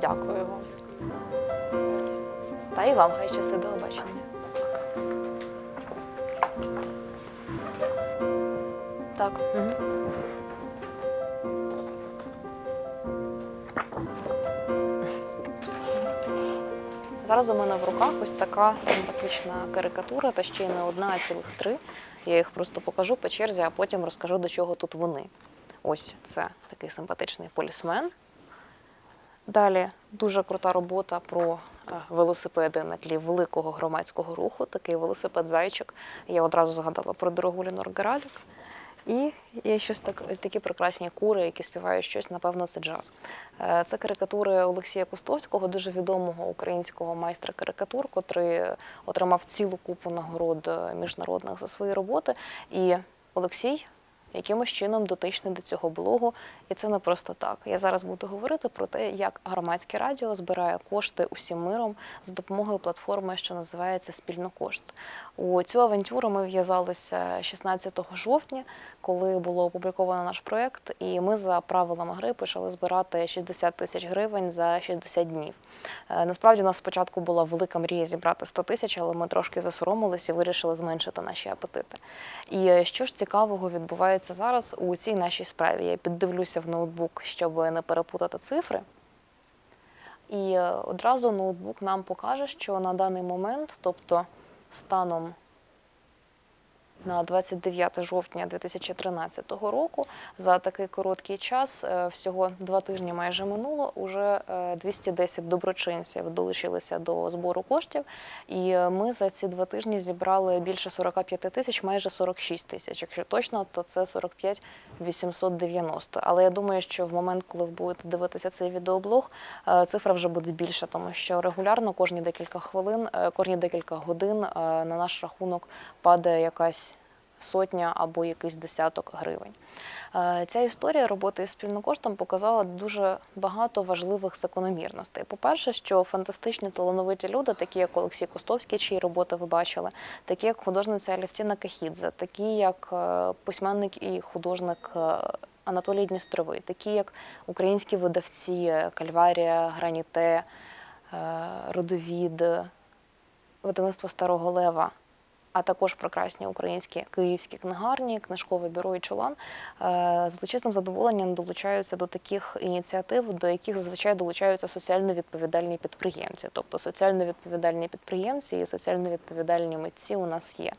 Дякую вам. Та і вам хай щастить до побачення. Так. Угу. Зараз у мене в руках ось така симпатична карикатура, та ще й не одна, а цілих три. Я їх просто покажу по черзі, а потім розкажу, до чого тут вони. Ось це такий симпатичний полісмен. Далі дуже крута робота про е, велосипеди на тлі великого громадського руху. Такий велосипед-зайчик. Я одразу згадала про дорогу Лінор Гералік. І є щось так, такі прекрасні кури, які співають щось, напевно, це джаз. Е, Це карикатури Олексія Кустовського, дуже відомого українського майстра карикатур, котрий отримав цілу купу нагород е, міжнародних за свої роботи. І Олексій якимось чином дотичний до цього блогу, і це не просто так. Я зараз буду говорити про те, як громадське радіо збирає кошти усім миром за допомогою платформи, що називається Спільнокошт. У цю авантюру ми в'язалися 16 жовтня, коли було опубліковано наш проєкт, і ми за правилами гри почали збирати 60 тисяч гривень за 60 днів. Е, Насправді у нас спочатку була велика мрія зібрати 100 тисяч, але ми трошки засоромилися і вирішили зменшити наші апетити. І е, що ж цікавого відбувається зараз у цій нашій справі? Я піддивлюся в ноутбук, щоб не перепутати цифри. І е, одразу ноутбук нам покаже, що на даний момент, тобто станом на 29 жовтня 2013 року, за такий короткий час, е, всього два тижні майже минуло, уже е, 210 доброчинців долучилися до збору коштів. І е, ми за ці два тижні зібрали більше 45 тисяч, майже 46 тисяч. Якщо точно, то це 45 890. Але я думаю, що в момент, коли ви будете дивитися цей відеоблог, е, цифра вже буде більша, тому що регулярно кожні декілька хвилин, е, кожні декілька годин е, на наш рахунок падає якась сотня або якийсь десяток гривень. Е, Ця історія роботи із спільнокоштом показала дуже багато важливих закономірностей. По-перше, що фантастичні талановиті люди, такі як Олексій Костовський, чиї роботи ви бачили, такі як художниця Алівтіна Кахідзе, такі як е, письменник і художник е, Анатолій Дністровий, такі як українські видавці Кальварія, Граніте, Родовід, видавництво Старого Лева, а також прекрасні українські київські книгарні, книжкове бюро і чолан е, з величезним задоволенням долучаються до таких ініціатив, до яких зазвичай долучаються соціально відповідальні підприємці. Тобто соціально відповідальні підприємці і соціально відповідальні митці у нас є.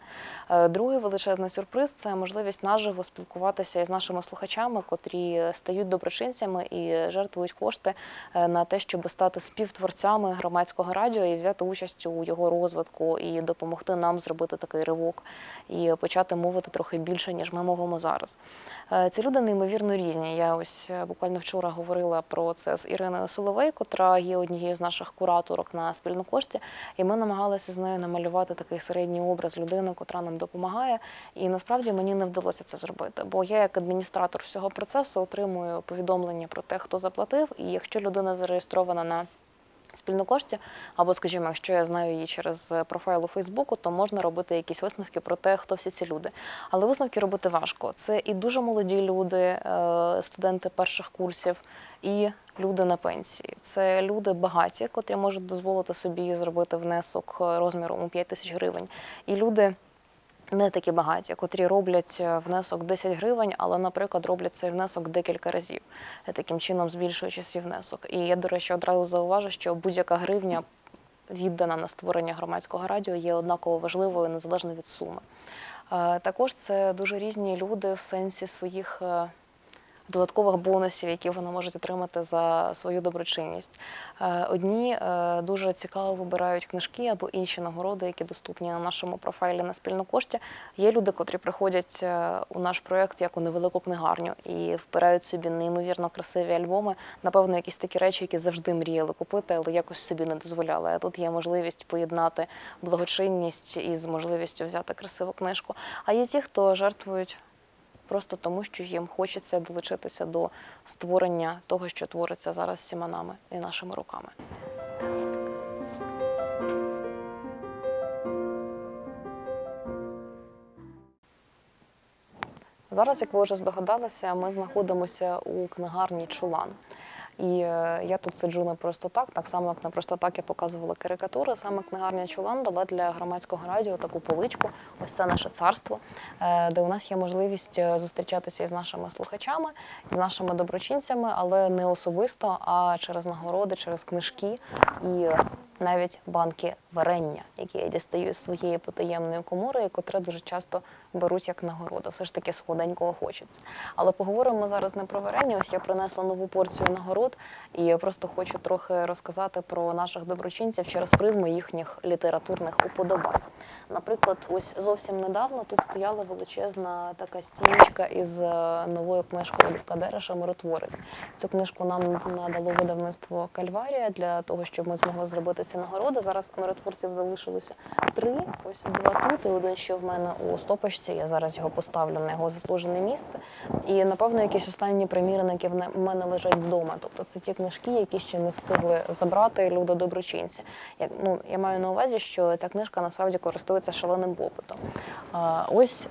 Е, Другий величезний сюрприз це можливість наживо спілкуватися із нашими слухачами, котрі стають доброчинцями і жертвують кошти е, на те, щоб стати співтворцями громадського радіо і взяти участь у його розвитку і допомогти нам зробити такий ривок і почати мовити трохи більше, ніж ми мовимо зараз. Е, Ці люди неймовірно різні. Я ось е, буквально вчора говорила про це з Іриною Соловей, котра є однією з наших кураторок на спільнокошті, і ми намагалися з нею намалювати такий середній образ людини, котра нам допомагає. І насправді мені не вдалося це зробити, бо я, як адміністратор всього процесу, отримую повідомлення про те, хто заплатив, і якщо людина зареєстрована на спільнокошті, або, скажімо, якщо я знаю її через профайл у Фейсбуку, то можна робити якісь висновки про те, хто всі ці люди. Але висновки робити важко. Це і дуже молоді люди, е, студенти перших курсів, і люди на пенсії. Це люди багаті, котрі можуть дозволити собі зробити внесок розміром у 5 тисяч гривень. І люди не такі багаті, котрі роблять е, внесок 10 гривень, але, наприклад, роблять цей внесок декілька разів, е, таким чином збільшуючи свій внесок. І я, до речі, одразу зауважу, що будь-яка гривня віддана на створення громадського радіо є однаково важливою незалежно від суми. Е, Також це дуже різні люди в сенсі своїх. Додаткових бонусів, які вони можуть отримати за свою доброчинність. Е, Одні е, дуже цікаво вибирають книжки або інші нагороди, які доступні на нашому профайлі на спільнокошті. Є люди, котрі приходять е, у наш проєкт як у невелику книгарню і вбирають собі неймовірно красиві альбоми. Напевно, якісь такі речі, які завжди мріяли купити, але якось собі не дозволяли. А тут є можливість поєднати благочинність із можливістю взяти красиву книжку. А є ті, хто жертвують просто тому, що їм хочеться долучитися до створення того, що твориться зараз всіма нами і нашими руками. Зараз, як ви вже здогадалися, ми знаходимося у книгарні Чулан. І е, я тут сиджу не просто так, так само як не просто так я показувала карикатури. Саме книгарня Чулан дала для громадського радіо таку поличку. Ось це наше царство, е, де у нас є можливість е, зустрічатися із нашими слухачами, з нашими доброчинцями, але не особисто, а через нагороди, через книжки і навіть банки варення, які я дістаю з своєї потаємної комори, котре дуже часто беруть як нагороду. Все ж таки сходенького хочеться. Але поговоримо зараз не про варення. Ось я принесла нову порцію нагород, і я просто хочу трохи розказати про наших доброчинців через призму їхніх літературних уподобань. Наприклад, ось зовсім недавно тут стояла величезна така стіночка із е, новою книжкою Любка Дереша Миротворець. Цю книжку нам надало видавництво Кальварія для того, щоб ми змогли зробити ці нагороди. Зараз миротворців залишилося три. Ось два тут і один ще в мене у стопочці. Я зараз його поставлю на його заслужене місце. І напевно якісь останні примірники в мене лежать вдома. Тобто це ті книжки, які ще не встигли забрати люди доброчинці. Як ну я маю на увазі, що ця книжка насправді користується шаленим попитом. А, ось.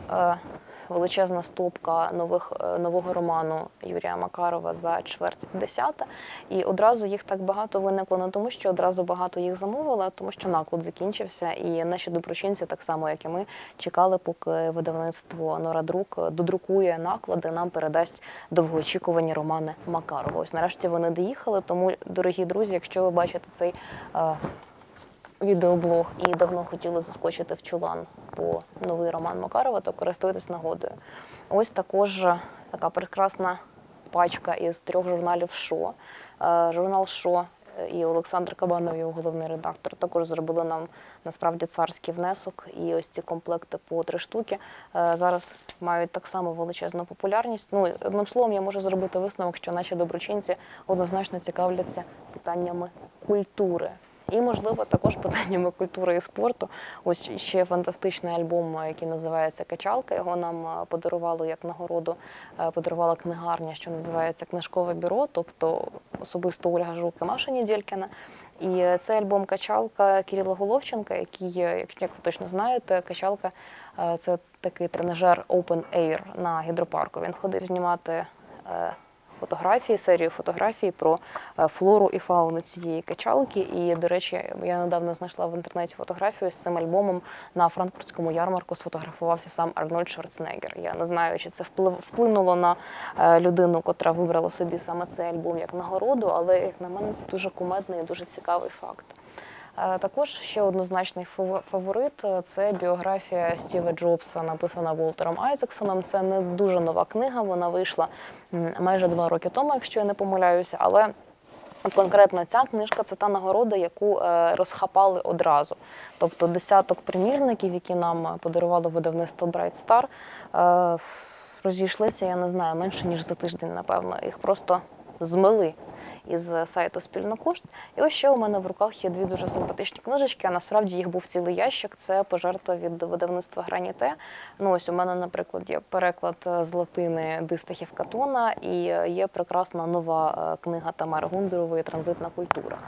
Е, Величезна стопка нових е, нового роману Юрія Макарова за чверть десята. І одразу їх так багато виникло не тому, що одразу багато їх замовили, а тому що наклад закінчився. І наші доброчинці, так само як і ми, чекали, поки видавництво Нора-Друк додрукує наклади, нам передасть довгоочікувані романи Макарова. Ось нарешті вони доїхали. Тому, дорогі друзі, якщо ви бачите цей. Е, Відеоблог і давно хотіли заскочити в чулан по новий роман Макарова, то користуйтесь нагодою. Ось також така прекрасна пачка із трьох журналів Шо. Е, Журнал Шо е, і Олександр Кабанов, його головний редактор, також зробили нам насправді царський внесок. І ось ці комплекти по три штуки е, зараз мають так само величезну популярність. Ну одним словом, я можу зробити висновок, що наші доброчинці однозначно цікавляться питаннями культури. І, можливо, також питаннями культури і спорту. Ось ще фантастичний альбом, який називається Качалка. Його нам е, подарували як нагороду, е, подарувала книгарня, що називається Книжкове бюро, тобто особисто Ольга Жук і Маша Нідєлькіна. І це альбом Качалка Кирила Головченка, який, е, як ви точно знаєте, Качалка це такий тренажер Open Air на гідропарку. Він ходив знімати. Фотографії, серію фотографій про е, флору і фауну цієї качалки. І, до речі, я недавно знайшла в інтернеті фотографію з цим альбомом на франкфуртському ярмарку. Сфотографувався сам Арнольд Шварценеггер. Я не знаю, чи це вплинуло на е, людину, котра вибрала собі саме цей альбом як нагороду, але як на мене це дуже кумедний і дуже цікавий факт. Е, Також ще однозначний фаво- фаворит е, це біографія Стіва Джобса, написана Волтером Айзексоном. Це не дуже нова книга. Вона вийшла майже два роки тому, якщо я не помиляюся. Але от конкретно ця книжка це та нагорода, яку е, розхапали одразу. Тобто десяток примірників, які нам подарувало видавництво Bright Star, розійшлися, я не знаю, менше ніж за тиждень, напевно. Їх просто змили із сайту Спільнокошт. І ось ще у мене в руках є дві дуже симпатичні книжечки. А насправді їх був цілий ящик. Це пожертва від видавництва Граніте. Ну ось у мене, наприклад, є переклад е, з латини Дистахів Катона, і е, є прекрасна нова е, книга Тамари Гундурової Транзитна культура.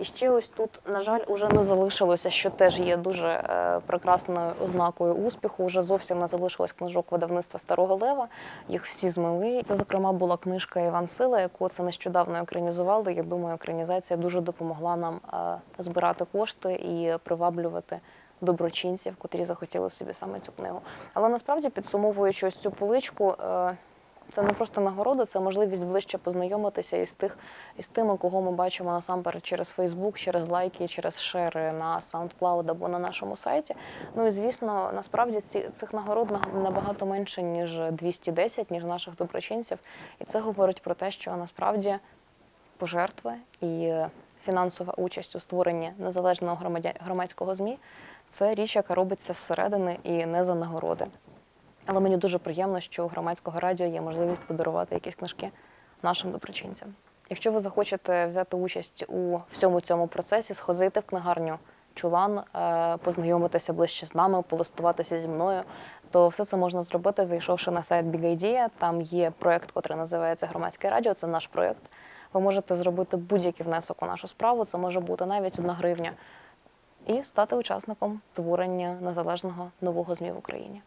І ще ось тут, на жаль, уже не залишилося, що теж є дуже е, прекрасною ознакою успіху. Уже зовсім не залишилось книжок видавництва Старого Лева. Їх всі змили. Це, зокрема, була книжка Іван Сила, яку це нещодавно екранізували. Я думаю, екранізація дуже допомогла нам е, збирати кошти і приваблювати доброчинців, котрі захотіли собі саме цю книгу. Але насправді, підсумовуючи ось цю поличку. е, це не просто нагорода, це можливість ближче познайомитися із тих із тими, кого ми бачимо насамперед через Фейсбук, через лайки, через шери на SoundCloud або на нашому сайті. Ну і звісно, насправді ці цих нагород на- набагато менше ніж 210, ніж наших доброчинців. І це говорить про те, що насправді пожертви і фінансова участь у створенні незалежного громадського змі це річ, яка робиться зсередини і не за нагороди. Але мені дуже приємно, що у громадського радіо є можливість подарувати якісь книжки нашим доброчинцям. Якщо ви захочете взяти участь у всьому цьому процесі, сходити в книгарню Чулан, е, познайомитися ближче з нами, полистуватися зі мною, то все це можна зробити, зайшовши на сайт Big Idea. Там є проєкт, який називається Громадське радіо. Це наш проєкт. Ви можете зробити будь-який внесок у нашу справу. Це може бути навіть одна гривня, і стати учасником творення незалежного нового ЗМІ в Україні.